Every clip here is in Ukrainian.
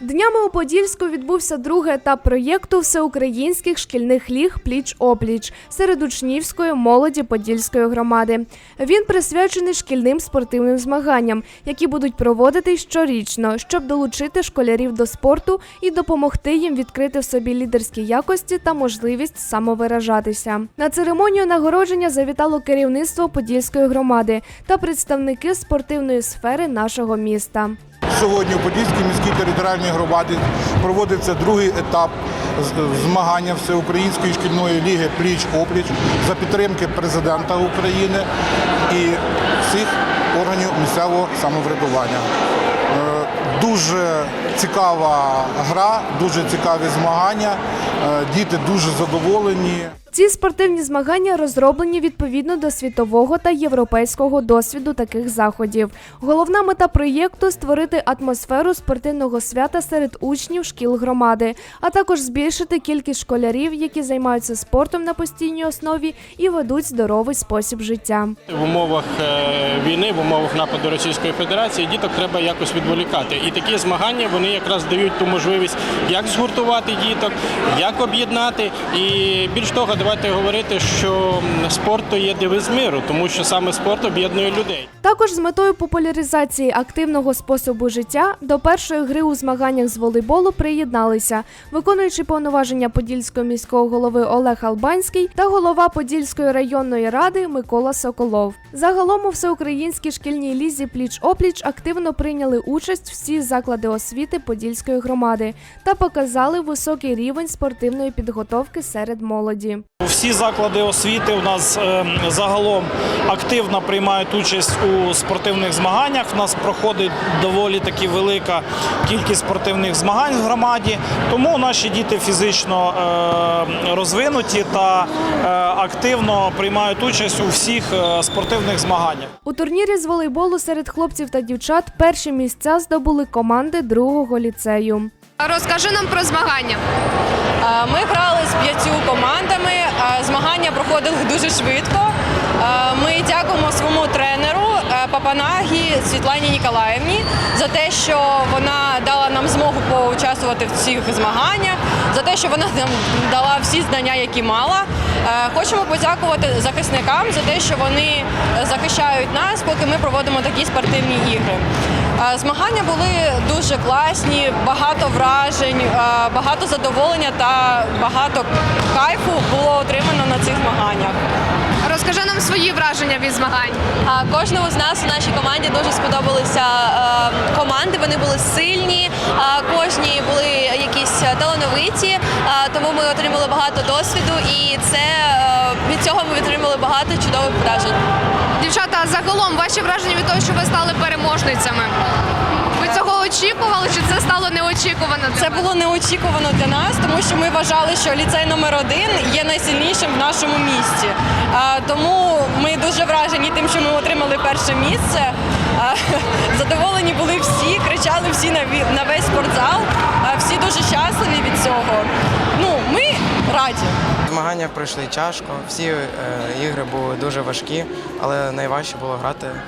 Днями у Подільську відбувся другий етап проєкту всеукраїнських шкільних ліг пліч-опліч серед учнівської молоді Подільської громади. Він присвячений шкільним спортивним змаганням, які будуть проводити щорічно, щоб долучити школярів до спорту і допомогти їм відкрити в собі лідерські якості та можливість самовиражатися. На церемонію нагородження завітало керівництво Подільської громади та представники спортивної сфери нашого міста. Сьогодні у Подільській міській територіальній громаді проводиться другий етап змагання Всеукраїнської шкільної ліги Пліч-опліч за підтримки президента України і всіх органів місцевого самоврядування. Е, Дуже цікава гра, дуже цікаві змагання. Е, Діти дуже задоволені. Ці спортивні змагання розроблені відповідно до світового та європейського досвіду таких заходів. Головна мета проєкту створити атмосферу спортивного свята серед учнів шкіл громади, а також збільшити кількість школярів, які займаються спортом на постійній основі і ведуть здоровий спосіб життя. В умовах е, війни, в умовах нападу Російської Федерації діток треба якось відволікати. І такі змагання вони якраз дають ту можливість, як згуртувати діток, як об'єднати. І більш того, давайте говорити, що спорт то є девиз миру, тому що саме спорт об'єднує людей. Також з метою популяризації активного способу життя до першої гри у змаганнях з волейболу приєдналися виконуючи повноваження Подільського міського голови Олег Албанський та голова Подільської районної ради Микола Соколов. Загалом у всеукраїнській шкільній лізі пліч-опліч активно прийняли участь всі заклади освіти Подільської громади та показали високий рівень спортивної підготовки серед молоді. Всі заклади освіти у нас е, загалом активно приймають участь у спортивних змаганнях. У нас проходить доволі таки велика кількість спортивних змагань в громаді. Тому наші діти фізично е, розвинуті та е, активно приймають участь у всіх спортивних змаганнях. У турнірі з волейболу серед хлопців та дівчат перші місця здобули команди другого ліцею. Розкажи нам про змагання. Е, Ми грали з п'ятью командами. е, Змагання проходили дуже швидко. Е, Ми дякуємо своєму тренеру Папанагі Світлані Ніколаївні за те, що вона дала нам змогу поучаствувати в цих змаганнях, за те, що вона нам дала всі знання, які мала. Хочемо подякувати захисникам за те, що вони захищають нас, поки ми проводимо такі спортивні ігри. Змагання були дуже класні, багато вражень, багато задоволення та багато кайфу було отримано на цих змаганнях. Розкажи нам свої враження від змагань. А кожному з нас у нашій команді дуже сподобалися команди. Вони були сильні, кожні були якісь талановиті. Тому ми отримали багато досвіду, і це від цього ми отримали багато чудових вражень. Дівчата, а загалом ваші враження від того, що ви стали переможницями. Ви цього очікували, чи це стало неочікувано? для Це вас? було неочікувано для нас, тому що ми вважали, що ліцей номер один є найсильнішим в нашому місті. А, Тому ми дуже вражені тим, що ми отримали перше місце. А, Задоволені були всі, кричали всі на ві- на весь спортзал. Змагання пройшли тяжко, всі е, ігри були дуже важкі, але найважче було грати е,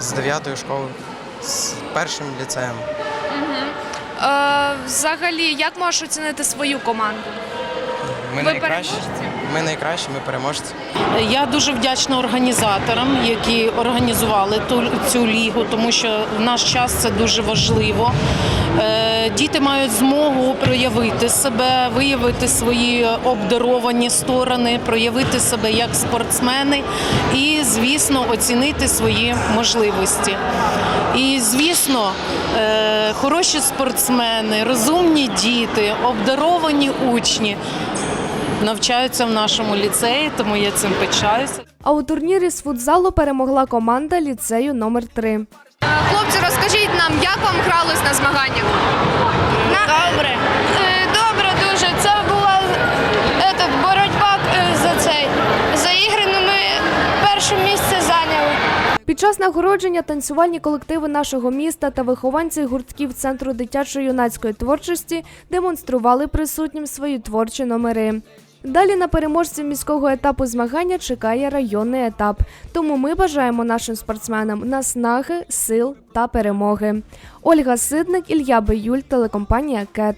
з 9 школи, з першим ліцеєм. Е, взагалі, як можеш оцінити свою команду? Ми найкращі. Ми найкращі, ми переможці. Я дуже вдячна організаторам, які організували ту цю лігу, тому що в наш час це дуже важливо. Е, Діти мають змогу проявити себе, виявити свої обдаровані сторони, проявити себе як спортсмени і, звісно, оцінити свої можливості. І, звісно, е, хороші спортсмени, розумні діти, обдаровані учні навчаються в нашому ліцеї, тому я цим пишаюся. А у турнірі з футзалу перемогла команда ліцею номер 3 Е, хлопці, розкажіть нам, як вам гралось на змаганнях? Добре. Добре дуже. Це була ета, боротьба е, за цей. За ігри ну, ми перше місце зайняли. Під час нагородження танцювальні колективи нашого міста та вихованці гуртків Центру дитячо-юнацької творчості демонстрували присутнім свої творчі номери. Далі на переможців міського етапу змагання чекає районний етап. Тому ми бажаємо нашим спортсменам наснаги, сил та перемоги. Ольга Сидник, Ілья Биюль, телекомпанія Кет.